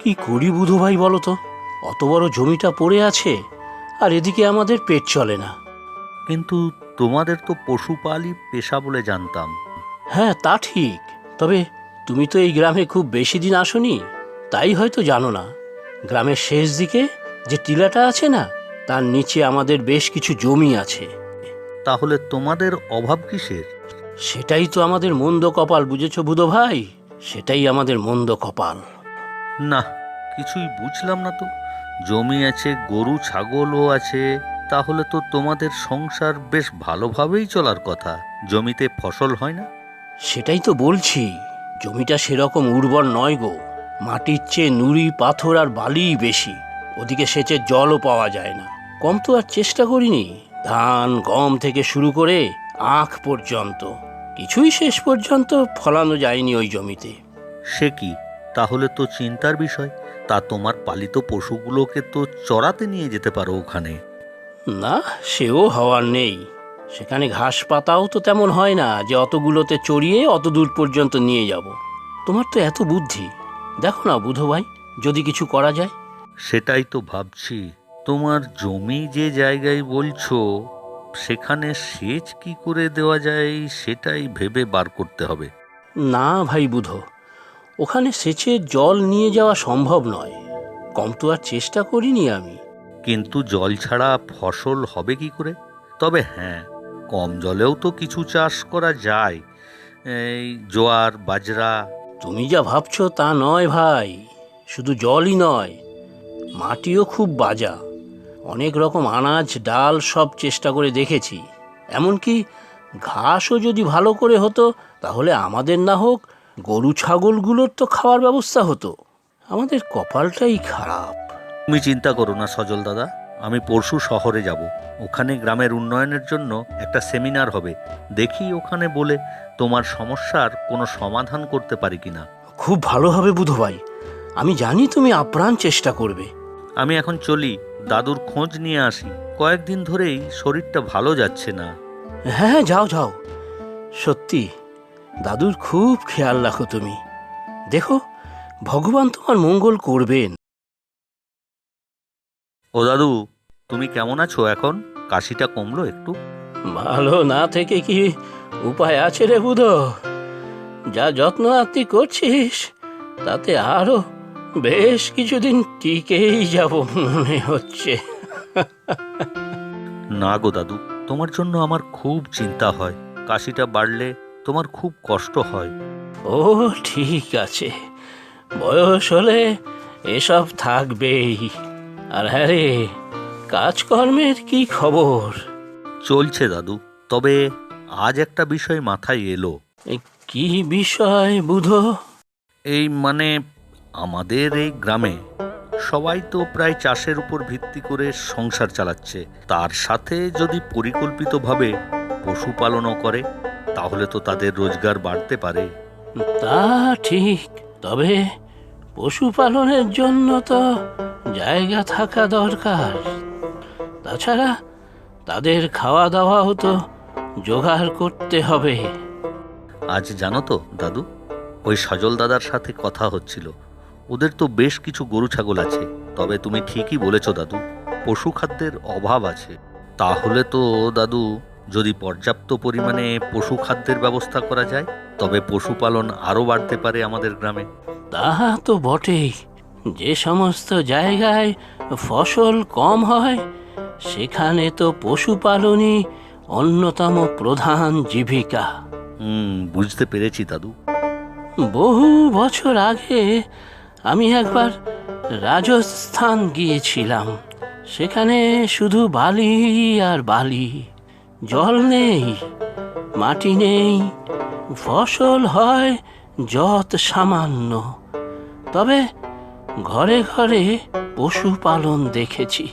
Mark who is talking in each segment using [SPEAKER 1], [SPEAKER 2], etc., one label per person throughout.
[SPEAKER 1] কি করি বুধো ভাই বলো তো? অত বড় জমিটা পড়ে আছে আর এদিকে আমাদের পেট চলে না।
[SPEAKER 2] কিন্তু তোমাদের তো পশুপালই পেশা বলে জানতাম।
[SPEAKER 1] হ্যাঁ তা ঠিক। তবে তুমি তো এই গ্রামে খুব বেশি দিন আসনি তাই হয়তো জানো না। গ্রামের শেষ দিকে যে টিলাটা আছে না তার নিচে আমাদের বেশ কিছু জমি আছে।
[SPEAKER 2] তাহলে তোমাদের অভাব কিসের?
[SPEAKER 1] সেটাই তো আমাদের মন্দ কপাল বুঝেছ বুধো ভাই? সেটাই আমাদের মন্দ কপাল।
[SPEAKER 2] না কিছুই বুঝলাম না তো। জমি আছে গরু ছাগলও আছে তাহলে তো তোমাদের সংসার বেশ ভালোভাবেই চলার কথা। জমিতে ফসল হয় না?
[SPEAKER 1] সেটাই তো বলছি জমিটা সেরকম উর্বর নয় গো। মাটির চেয়ে নুড়ি পাথর আর বালিই বেশি ওদিকে সেচের জলও পাওয়া যায় না। কম তো আর চেষ্টা করিনি ধান গম থেকে শুরু করে আখ পর্যন্ত। কিছুই শেষ পর্যন্ত ফলানো যায়নি ওই জমিতে।
[SPEAKER 2] সে কি? তাহলে তো চিন্তার বিষয়। তা তোমার পালিত পশুগুলোকে তো চড়াতে নিয়ে যেতে পারো ওখানে।
[SPEAKER 1] না সেও হওয়ার নেই। সেখানে ঘাস পাতাও তো তেমন হয় না যে অতগুলোতে চড়িয়ে অত দূর পর্যন্ত নিয়ে যাব। তোমার তো এত বুদ্ধি। দেখো না বুধো ভাই যদি কিছু করা যায়।
[SPEAKER 2] সেটাই তো ভাবছি। তোমার জমি যে জায়গায় বলছো সেখানে সেচ কি করে দেওয়া যায় সেটাই ভেবে বার করতে হবে।
[SPEAKER 1] না ভাই বুধো ওখানে সেচের জল নিয়ে যাওয়া সম্ভব নয়। কম তো আর চেষ্টা করিনি আমি।
[SPEAKER 2] কিন্তু জল ছাড়া ফসল হবে কি করে? তবে হ্যাঁ কম জলেও তো কিছু চাষ করা যায়। এই জোয়ার বাজরা।
[SPEAKER 1] তুমি যা ভাবছ তা নয় ভাই শুধু জলই নয় মাটিও খুব বাজা। অনেক রকম আনাজ ডাল সব চেষ্টা করে দেখেছি। এমনকি ঘাসও যদি ভালো করে হতো তাহলে আমাদের না হোক গরু ছাগলগুলোর তো খাওয়ার ব্যবস্থা হতো। আমাদের কপালটাই খারাপ।
[SPEAKER 2] তুমি চিন্তা করো না সজল দাদা। আমি পরশু শহরে যাব। ওখানে গ্রামের উন্নয়নের জন্য একটা সেমিনার হবে। দেখি ওখানে বলে তোমার সমস্যার কোনো সমাধান করতে পারি কিনা।
[SPEAKER 1] খুব ভালো হবে বুধো ভাই আমি জানি তুমি আপ্রাণ চেষ্টা করবে।
[SPEAKER 2] আমি এখন চলি। দাদুর খোঁজ নিয়ে আসি। কয়েকদিন ধরেই শরীরটা ভালো যাচ্ছে না।
[SPEAKER 1] হ্যাঁ হ্যাঁ যাও যাও। সত্যি দাদুর খুব খেয়াল রাখো তুমি। দেখো ভগবান তোমার মঙ্গল করবেন।
[SPEAKER 2] ও দাদু তুমি কেমন আছো এখন? কাশিটা কমলো একটু?
[SPEAKER 1] ভালো না থেকে কি উপায় আছে রে বুধ? যা যত্ন আত্মি করছিস তাতে আরও বেশ কিছুদিন টিকেই যাব মনে হচ্ছে।
[SPEAKER 2] না গো দাদু তোমার জন্য আমার খুব চিন্তা হয়। কাশিটা বাড়লে তোমার খুব কষ্ট হয়।
[SPEAKER 1] ও ঠিক আছে। বয়স হলে এসব থাকবেই। আর হ্যাঁ রে কাজকর্মের কি খবর?
[SPEAKER 2] চলছে দাদু তবে আজ একটা বিষয় মাথায় এলো।
[SPEAKER 1] কি বিষয় বুধো?
[SPEAKER 2] এই মানে আমাদের এই গ্রামে সবাই তো প্রায় চাষের উপর ভিত্তি করে সংসার চালাচ্ছে। তার সাথে যদি পরিকল্পিতভাবে পশুপালনও করে তাহলে তো তাদের রোজগার বাড়তে পারে।
[SPEAKER 1] তা ঠিক তবে পশুপালনের জন্য তো জায়গা থাকা দরকার। তাছাড়া তাদের খাওয়া দাওয়াও তো জোগাড় করতে হবে।
[SPEAKER 2] আজ জানো তো দাদু ওই সজল দাদার সাথে কথা হচ্ছিল। ওদের তো বেশ কিছু গরু ছাগল আছে। তবে তুমি ঠিকই বলেছ দাদু। পশু খাদ্যের অভাব আছে। তাহলে তো দাদু যদি পর্যাপ্ত পরিমাণে পশু খাদ্যের ব্যবস্থা করা যায় তবে পশুপালন আরও বাড়তে পারে আমাদের গ্রামে।
[SPEAKER 1] তাহা তো বটেই। যে সমস্ত জায়গায় ফসল কম হয় সেখানে তো পশুপালনই অন্যতম প্রধান জীবিকা।
[SPEAKER 2] হুম বুঝতে পেরেছি দাদু।
[SPEAKER 1] বহু বছর আগে আমি একবার রাজস্থান গিয়েছিলাম। সেখানে শুধু বালি আর বালি, জল নেই, মাটি নেই, ফসল হয় যত সামান্য। তবে ঘরে ঘরে পশুপালন দেখেছি,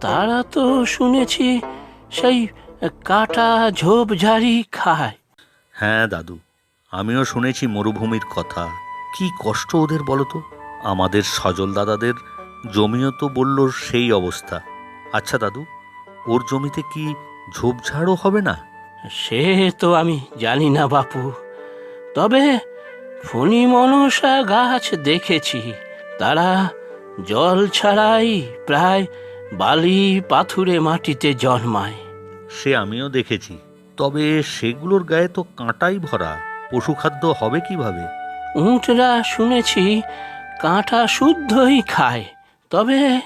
[SPEAKER 1] তারা তো শুনেছি সেই কাটা ঝোপঝাড়ি খায়।
[SPEAKER 2] হ্যাঁ দাদু, আমিও শুনেছি মরুভূমির কথা। কি কষ্ট ওদের বলো তো। আমাদের সজল দাদাদের জমিও তো বলল সেই অবস্থা। আচ্ছা দাদু ওর জমিতে কি ঝোপঝাড়ও হবে না?
[SPEAKER 1] সে তো আমি জানি না বাপু। তবে ফণি মনসা গাছ দেখেছি। তারা জল ছাড়াই প্রায় বালি পাথুরে মাটিতে জন্মায়।
[SPEAKER 2] সে আমিও দেখেছি। তবে সেগুলোর গায়ে তো কাঁটাই ভরা। পশুখাদ্য হবে কীভাবে?
[SPEAKER 1] উঁটরা শুনেছি কাঁটা শুদ্ধই খায় তবে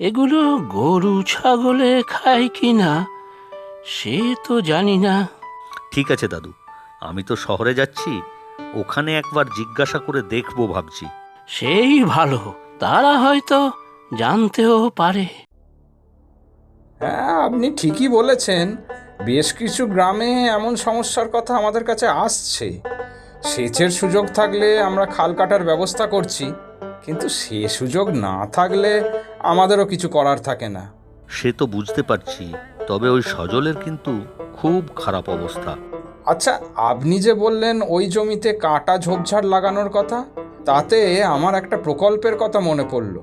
[SPEAKER 1] এগুলো গরু ছাগলে খায় কি না সে তো জানি না।
[SPEAKER 2] ঠিক আছে দাদু আমি তো শহরে যাচ্ছি ওখানে একবার জিজ্ঞাসা করে দেখব ভাবছি।
[SPEAKER 1] সেই ভালো তারা হয়তো জানতেও পারে।
[SPEAKER 3] হ্যাঁ আপনি ঠিকই বলেছেন বেশ কিছু গ্রামে এমন সমস্যার কথা আমাদের কাছে আসছে। সেচের সুযোগ থাকলে আমরা খাল কাটার ব্যবস্থা করছি কিন্তু সে সুযোগ না থাকলে আমাদেরও কিছু করার থাকে না।
[SPEAKER 2] সে তো বুঝতে পারছি তবে ওই সজলের কিন্তু খুব খারাপ অবস্থা।
[SPEAKER 3] আচ্ছা আপনি যে বললেন ওই জমিতে কাঁটা ঝোপঝাড় লাগানোর কথা তাতে আমার একটা প্রকল্পের কথা মনে পড়ল।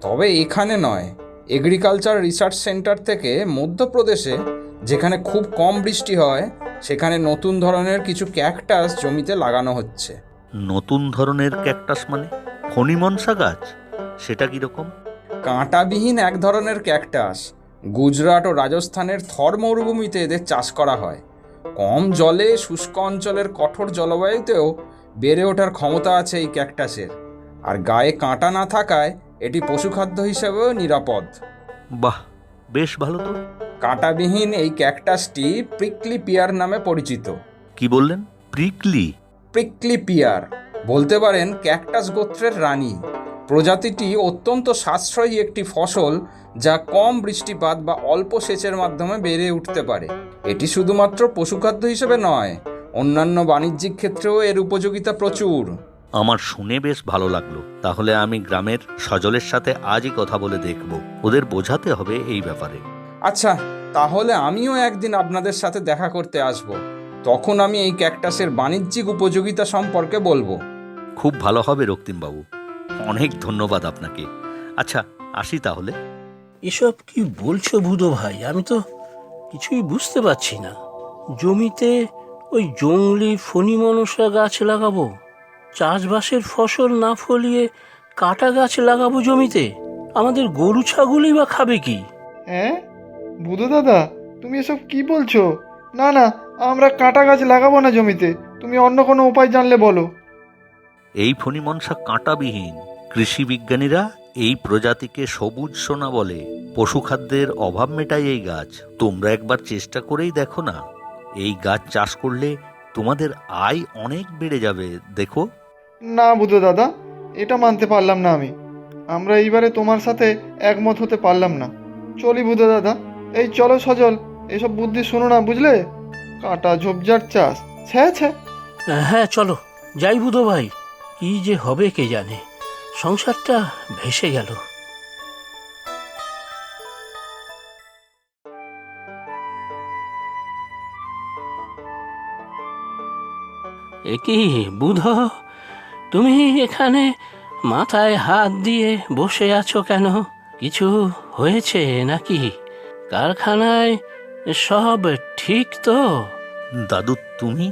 [SPEAKER 3] তবে এখানে নয় এগ্রিকালচার রিসার্চ সেন্টার থেকে মধ্যপ্রদেশে যেখানে খুব কম বৃষ্টি হয় সেখানে নতুন ধরনের কিছু ক্যাকটাস জমিতে লাগানো হচ্ছে।
[SPEAKER 2] নতুন ধরনের ক্যাকটাস মানে? ফণিমনসা গাছ? সেটা কীরকম?
[SPEAKER 3] কাঁটাবিহীন এক ধরনের ক্যাকটাস। গুজরাট ও রাজস্থানের থর মরুভূমিতে এদের চাষ করা হয়। কম জলে শুষ্ক অঞ্চলের কঠোর জলবায়ুতেও বেড়ে ওঠার ক্ষমতা আছে এই ক্যাকটাসের। আর গায়ে কাঁটা না থাকায় এটি পশুখাদ্য হিসেবেও নিরাপদ।
[SPEAKER 2] বাহ বেশ ভালো তো।
[SPEAKER 3] কাঁটাবিহীন এই ক্যাকটাসটি প্রিকলি পিয়ার নামে পরিচিত।
[SPEAKER 2] কি বললেন? প্রিকলি?
[SPEAKER 3] প্রিকলি পিয়ার বলতে পারেন ক্যাকটাস গোত্রের রানী। প্রজাতিটি অত্যন্ত সাশ্রয়ী একটি ফসল যা কম বৃষ্টিপাত বা অল্প সেচের মাধ্যমে বেড়ে উঠতে পারে। এটি শুধুমাত্র পশুখাদ্য হিসেবে নয় অন্যান্য বাণিজ্যিক ক্ষেত্রেও এর উপযোগিতা প্রচুর।
[SPEAKER 2] আমার শুনে বেশ ভালো লাগল। তাহলে আমি গ্রামের সজলের সাথে আজই কথা বলে দেখব। ওদের বোঝাতে হবে এই ব্যাপারে।
[SPEAKER 3] আচ্ছা তাহলে আমিও একদিন আপনাদের সাথে দেখা করতে আসব। তখন আমি এই ক্যাকটাসের বাণিজ্যিক উপযোগিতা সম্পর্কে বলব।
[SPEAKER 2] খুব ভালো হবে রক্তিমবাবু। অনেক ধন্যবাদ আপনাকে। আচ্ছা আসি তাহলে।
[SPEAKER 1] এসব কি বলছো বুধো ভাই? আমি তো কিছুই বুঝতে পারছি না। জমিতে ওই জঙ্গলি ফণি মনসা গাছ লাগাবো চাষবাসের ফসল না ফলিয়ে কাটা গাছ লাগাবো জমিতে? আমাদের গরু ছাগলই বা খাবে কি?
[SPEAKER 4] হ্যাঁ? বুধো দাদা তুমি এসব কি বলছো? না না আমরা কাঁটা গাছ লাগাবো না জমিতে। তুমি অন্য কোনো উপায় জানলে বলো।
[SPEAKER 2] এই ফণিমনসা কাঁটাবিহীন। কৃষি বিজ্ঞানীরা এই প্রজাতিকে সবুজ সোনা বলে। পশুখাদ্যের অভাব মেটায় এই গাছ। তোমরা একবার চেষ্টা করেই দেখো না। এই গাছ চাষ করলে তোমাদের আয় অনেক বেড়ে যাবে দেখো।
[SPEAKER 4] না বুধো দাদা এটা মানতে পারলাম না আমি। আমরা এইবারে তোমার সাথে একমত হতে পারলাম না। চলি বুধো দাদা। এই চলো সজল, এসব বুদ্ধি শোনো না, বুঝলে? কাঁটা ঝোপঝাড় চাষ। ছ্যা ছ্যা
[SPEAKER 1] হ্যাঁ চলো। যাই বুধো ভাই, কি যে হবে কে জানে। সংসারটা ভেসে গেল। কি বুধ, তুমি এখানে মাথায় হাত দিয়ে বসে আছো কেন? কিছু হয়েছে নাকি? কারখানায় সব ঠিক তো?
[SPEAKER 2] দাদু তুমি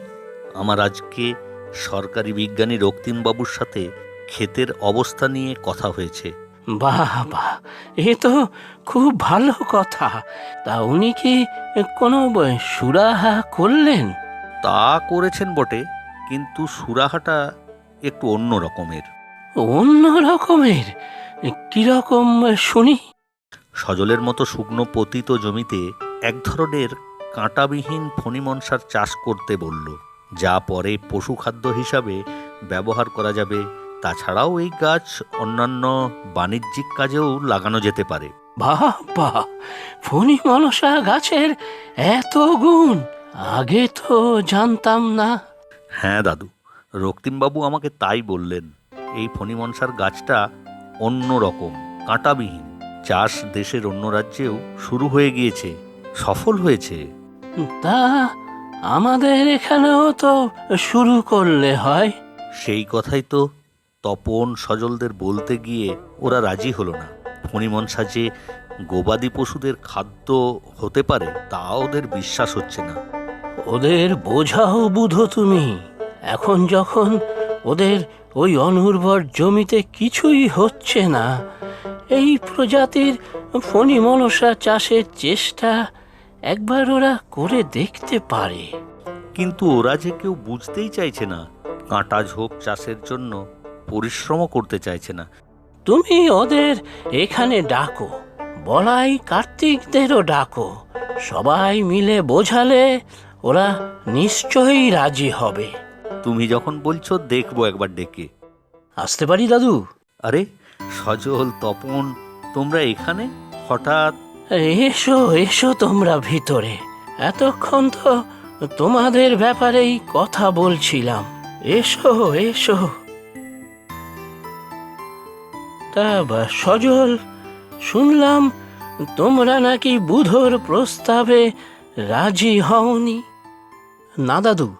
[SPEAKER 2] আমার আজকে সরকারি বিজ্ঞানী রক্তিমবাবুর সাথে ক্ষেতের অবস্থা নিয়ে কথা হয়েছে।
[SPEAKER 1] বাহ বাহ এ তো খুব ভালো কথা। তা উনি কি কোনো সুরাহা করলেন?
[SPEAKER 2] তা করেছেন বটে কিন্তু সুরাহাটা একটু অন্য রকমের।
[SPEAKER 1] অন্য রকমের? কীরকম শুনি?
[SPEAKER 2] সজলের মতো শুকনো পতিত জমিতে এক ধরনের কাঁটাবিহীন ফণিমনসার চাষ করতে বলল যা পরে পশুখাদ্য হিসাবে ব্যবহার করা যাবে। তাছাড়াও এই গাছ অন্যান্য বাণিজ্যিক কাজেও লাগানো যেতে পারে।
[SPEAKER 1] ফণি মনসা গাছের এত গুণ আগে তো জানতাম না।
[SPEAKER 2] হ্যাঁ দাদু রক্তিমবাবু আমাকে তাই বললেন এই ফণিমনসার গাছটা অন্য রকম কাঁটাবিহীন। চাষ দেশের অন্য রাজ্যেও শুরু হয়ে গিয়েছে সফল হয়েছে।
[SPEAKER 1] তা আমাদের এখানেও তো শুরু করলে হয়।
[SPEAKER 2] সেই কথাই তো তপন সজলদের বলতে গিয়ে ওরা রাজি হলো না। ফণিমনসা যে গবাদি পশুদের খাদ্য হতে পারে তা ওদের বিশ্বাস হচ্ছে না।
[SPEAKER 1] ওদের বোঝাও বুধো তুমি এখন যখন ওদের ওই অনুর্বর জমিতে কিছুই হচ্ছে না এই প্রজাতির ফণি মনসা চাষের চেষ্টা একবার ওরা করে দেখতে পারে।
[SPEAKER 2] কিন্তু ওরা যে কেউ বুঝতেই চাইছে না কাঁটা ঝোপ চাষের জন্য পরিশ্রমও করতে চাইছে না।
[SPEAKER 1] তুমি ওদের এখানে ডাকো বলাই কার্তিকদেরও ডাকো সবাই মিলে বোঝালে ওরা নিশ্চয়ই রাজি হবে।
[SPEAKER 2] তুমি যখন বলছো দেখব একবার ডেকে।
[SPEAKER 1] আসতে পারি দাদু?
[SPEAKER 2] আরে সজল, তপন, তোমরা এখানে? হঠাৎ
[SPEAKER 1] এসো এসো তোমরা ভিতরে। এতক্ষণ তো তোমাদের ব্যাপারেই কথা বলছিলাম। এসো এসো। তা সজল, শুনলাম তোমরা নাকি বুধর প্রস্তাবে রাজি হওনি। না দাদু,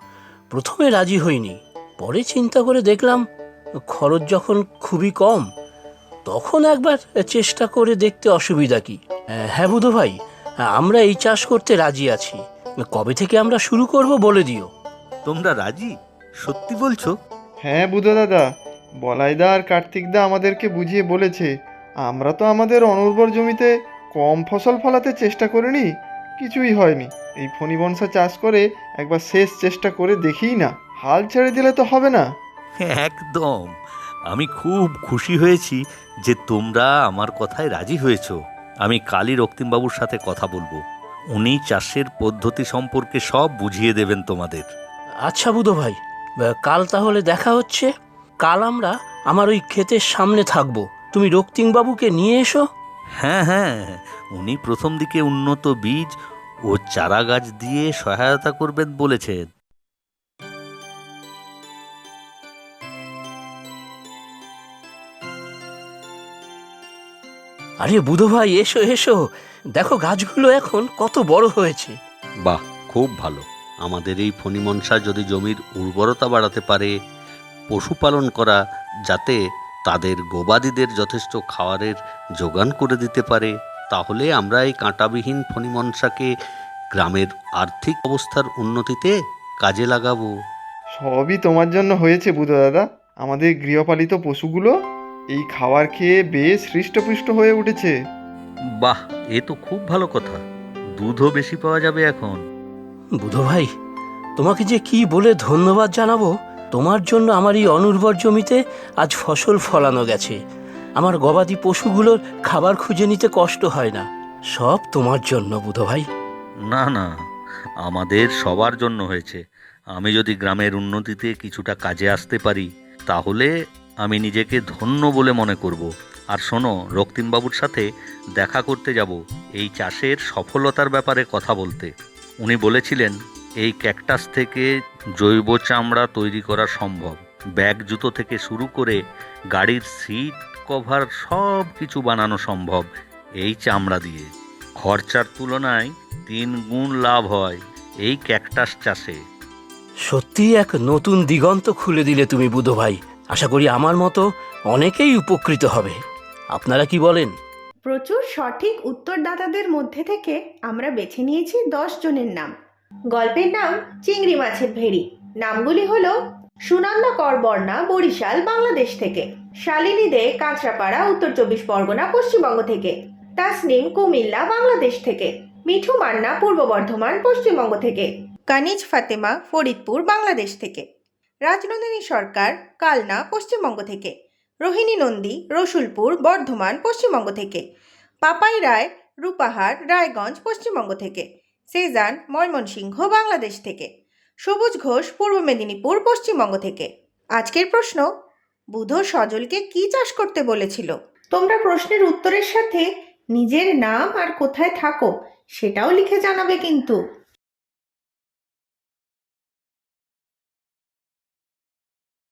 [SPEAKER 1] প্রথমে রাজি হইনি। পরে চিন্তা করে দেখলাম খরচ যখন খুবই কম তখন একবার চেষ্টা করে দেখতে অসুবিধা কি? হ্যাঁ বুধো ভাই আমরা এই চাষ করতে রাজি আছি। কবে থেকে আমরা শুরু করব বলে দিও।
[SPEAKER 2] তোমরা রাজি? সত্যি বলছো?
[SPEAKER 4] হ্যাঁ বুধ দাদা বলাইদা আর কার্তিকদা আমাদেরকে বুঝিয়ে বলেছে আমরা তো আমাদের অনুর্বর জমিতে কম ফসল ফলাতে চেষ্টা করিনি কিছুই হয়নি। এই ফণিবনসা চাষ করে একবার শেষ চেষ্টা করে দেখিই না। হাল ছেড়ে দিলে তো হবে না।
[SPEAKER 2] একদম। আমি খুব খুশি হয়েছি যে তোমরা আমার কথায় রাজি হয়েছ। আমি কালই রক্তিমবাবুর সাথে কথা বলব। উনি চাষের পদ্ধতি সম্পর্কে সব বুঝিয়ে দেবেন তোমাদের।
[SPEAKER 1] আচ্ছা বুধো ভাই কাল তাহলে দেখা হচ্ছে। কাল আমরা আমার ওই ক্ষেতের সামনে থাকব। তুমি রক্তিমবাবুকে নিয়ে এসো।
[SPEAKER 2] হ্যাঁ হ্যাঁ উনি প্রথম দিকে উন্নত বীজ ও চারা গাছ দিয়ে সহায়তা করবেন বলেছেন।
[SPEAKER 1] আরে বুধো ভাই এসো এসো। দেখো গাছগুলো এখন কত বড় হয়েছে।
[SPEAKER 2] বাহ খুব ভালো। আমাদের এই ফণিমনসা যদি জমির উর্বরতা বাড়াতে পারে পশুপালন করা যাতে তাদের গোবাদিদের যথেষ্ট খাবারের যোগান করে দিতে পারে তাহলে আমরা এই কাঁটাবিহীন ফণিমনসাকে গ্রামের আর্থিক অবস্থার উন্নতিতে কাজে লাগাবো।
[SPEAKER 4] সবই তোমার জন্য হয়েছে বুধ দাদা। আমাদের গৃহপালিত পশুগুলো এই খাবার খেয়ে বেশ হৃষ্টপুষ্ট হয়ে উঠেছে।
[SPEAKER 2] বাহ এ তো খুব ভালো কথা। দুধও বেশি পাওয়া যাবে এখন।
[SPEAKER 1] বুধো ভাই তোমাকে যে কি বলে ধন্যবাদ জানাব তোমার জন্য আমার এই অনুর্বর জমিতে আজ ফসল ফলানো গেছে। আমার গবাদি পশুগুলোর খাবার খুঁজে নিতে কষ্ট হয় না। সব তোমার জন্য বুধো ভাই।
[SPEAKER 2] না না আমাদের সবার জন্য হয়েছে। আমি যদি গ্রামের উন্নতিতে কিছুটা কাজে আসতে পারি তাহলে আমি নিজেকে ধন্য বলে মনে করব। আর শোনো, রক্তিমবাবুর সাথে দেখা করতে যাব এই চাষের সফলতার ব্যাপারে কথা বলতে। উনি বলেছিলেন, এই ক্যাকটাস থেকে জৈব চামড়া তৈরি করা সম্ভব। ব্যাগ জুতো থেকে শুরু করে গাড়ির সিট কভার সব কিছু বানানো সম্ভব এই চামড়া দিয়ে। খরচার তুলনায় তিন গুণ লাভ হয় এই ক্যাকটাস চাষে।
[SPEAKER 1] সত্যি এক নতুন দিগন্ত খুলে দিলে তুমি বুধো ভাই। আশা করি আমার মতো অনেকেই উপকৃত হবে। আপনারা কি বলেন?
[SPEAKER 5] প্রচুর সঠিক উত্তরদাতাদের মধ্যে থেকে আমরা বেছে নিয়েছি দশ জনের নাম। গল্পের নাম চিংড়ি মাছের ভেড়ি। নামগুলি হলো সুনন্দা করবর্ণা বরিশাল, বাংলাদেশ থেকে। শালিনী দে, কাঁচরাপাড়া, উত্তর চব্বিশ পরগনা, পশ্চিমবঙ্গ থেকে। তাসনিম কুমিল্লা, বাংলাদেশ থেকে। মিঠু মান্না, পূর্ব বর্ধমান, পশ্চিমবঙ্গ থেকে। কানিজ ফাতেমা, ফরিদপুর, বাংলাদেশ থেকে। রাজনন্দিনী সরকার, কালনা, পশ্চিমবঙ্গ থেকে। রোহিণী নন্দী, রসুলপুর, বর্ধমান, পশ্চিমবঙ্গ থেকে। পাপাই রায়, রূপাহার, রায়গঞ্জ, পশ্চিমবঙ্গ থেকে। সেজান, ময়মনসিংহ, বাংলাদেশ থেকে। সবুজ ঘোষ, পূর্ব মেদিনীপুর, পশ্চিমবঙ্গ থেকে। আজকের প্রশ্ন, বুধ সজলকে কি চাষ করতে বলেছিল? তোমরা প্রশ্নের উত্তরের সাথে নিজের নাম আর কোথায় থাকো সেটাও লিখে জানাবে কিন্তু।